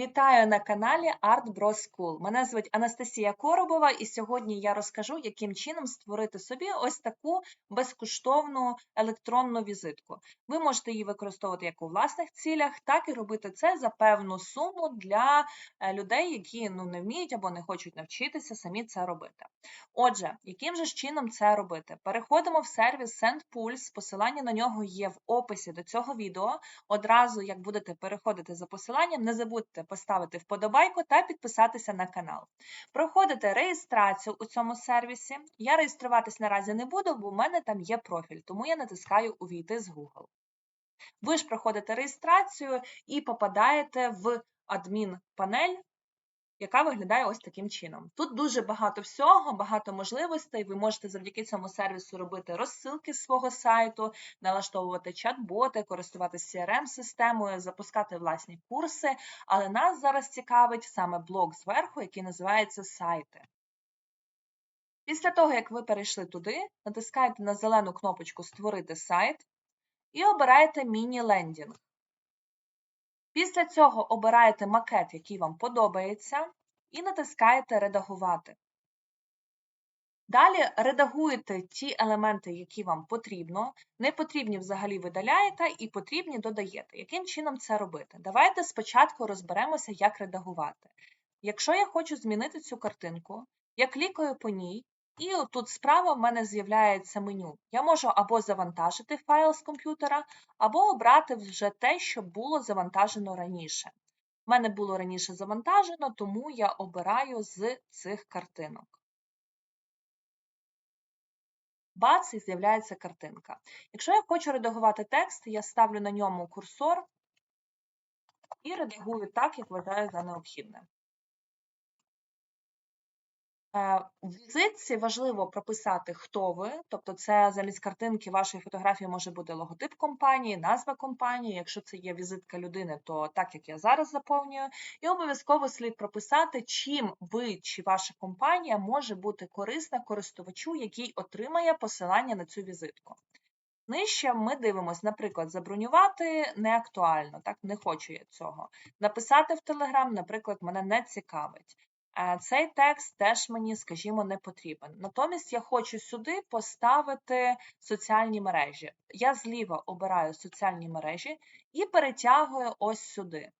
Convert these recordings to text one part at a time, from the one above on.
Вітаю на каналі Art Bro School. Мене звуть Анастасія Коробова, і сьогодні я розкажу, яким чином створити собі ось таку безкоштовну електронну візитку. Ви можете її використовувати як у власних цілях, так і робити це за певну суму для е, людей, які ну, не вміють або не хочуть навчитися самі це робити. Отже, яким же чином це робити? Переходимо в сервіс SendPulse, посилання на нього є в описі до цього відео. Одразу, як будете переходити за посиланням, не забудьте поставити вподобайку та підписатися на канал. Проходите реєстрацію у цьому сервісі. Я реєструватись наразі не буду, бо в мене там є профіль, тому я натискаю Увійти з Google. Ви ж проходите реєстрацію і попадаєте в адмінпанель, яка виглядає ось таким чином. Тут дуже багато всього, багато можливостей. Ви можете завдяки цьому сервісу робити розсилки з свого сайту, налаштовувати чат-боти, користуватися CRM-системою, запускати власні курси. Але нас зараз цікавить саме блок зверху, який називається сайти. Після того, як ви перейшли туди, натискаєте на зелену кнопочку Створити сайт і обираєте міні-лендінг. Після цього обираєте макет, який вам подобається, і натискаєте Редагувати. Далі редагуєте ті елементи, які вам потрібно. Не потрібні взагалі видаляєте і потрібні додаєте. Яким чином це робити? Давайте спочатку розберемося, як редагувати. Якщо я хочу змінити цю картинку, я клікаю по ній, і тут справа в мене з'являється меню. Я можу або завантажити файл з комп'ютера, або обрати вже те, що було завантажено раніше. У мене було раніше завантажено, тому я обираю з цих картинок. Бац, і з'являється картинка. Якщо я хочу редагувати текст, я ставлю на ньому курсор і редагую так, як вважаю за необхідне. Е, В візитці важливо прописати, хто ви, тобто це замість картинки вашої фотографії може бути логотип компанії, назва компанії. Якщо це є візитка людини, то так як я зараз заповнюю, і обов'язково слід прописати, чим ви чи ваша компанія може бути корисна користувачу, який отримає посилання на цю візитку. Нижче ми дивимося, наприклад, забронювати не актуально, так не хочу я цього. Написати в Телеграм, наприклад, мене не цікавить. Цей текст теж мені, скажімо, не потрібен. Натомість я хочу сюди поставити соціальні мережі. Я зліва обираю соціальні мережі і перетягую ось сюди.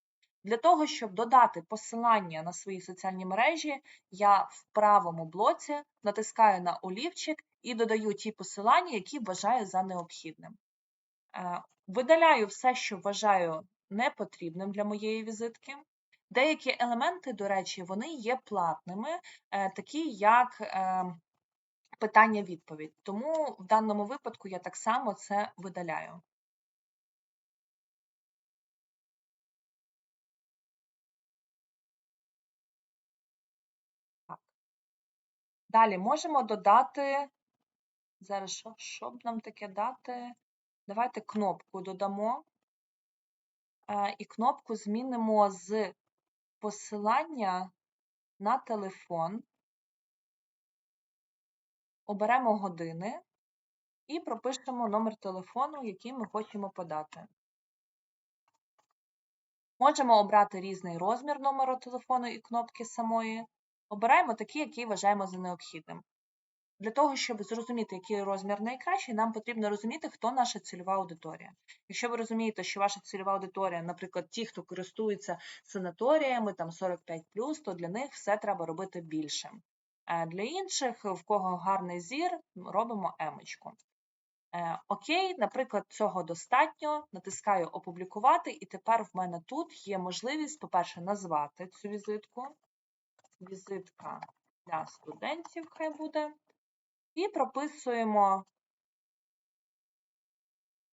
Для того, щоб додати посилання на свої соціальні мережі, я в правому блоці натискаю на олівчик і додаю ті посилання, які вважаю за необхідним. Е, Видаляю все, що вважаю непотрібним для моєї візитки. Деякі елементи, до речі, вони є платними, е, такі як е, питання-відповідь. Тому в даному випадку я так само це видаляю. Далі можемо додати. Зараз що, що б нам таке дати? Давайте кнопку додамо. Е, І кнопку змінимо з посилання на телефон, оберемо години і пропишемо номер телефону, який ми хочемо подати. Можемо обрати різний розмір номеру телефону і кнопки самої. Обираємо такий, який вважаємо за необхідним. Для того, щоб зрозуміти, який розмір найкращий, нам потрібно розуміти, хто наша цільова аудиторія. Якщо ви розумієте, що ваша цільова аудиторія, наприклад, ті, хто користується санаторіями, там 45, то для них все треба робити більшим. А для інших, в кого гарний зір, робимо емочку. Е, Окей, наприклад, цього достатньо. Натискаю Опублікувати, і тепер в мене тут є можливість, по-перше, назвати цю візитку. Візитка для студентів хай буде. І прописуємо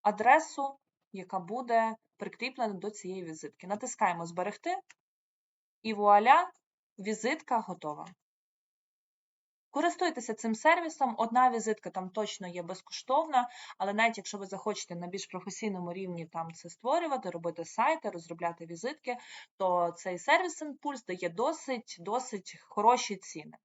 адресу, яка буде прикріплена до цієї візитки. Натискаємо Зберегти, і вуаля, візитка готова. Користуйтеся цим сервісом. Одна візитка там точно є безкоштовна, але навіть якщо ви захочете на більш професійному рівні там це створювати, робити сайти, розробляти візитки, то цей сервіс Impulse дає досить, досить хороші ціни.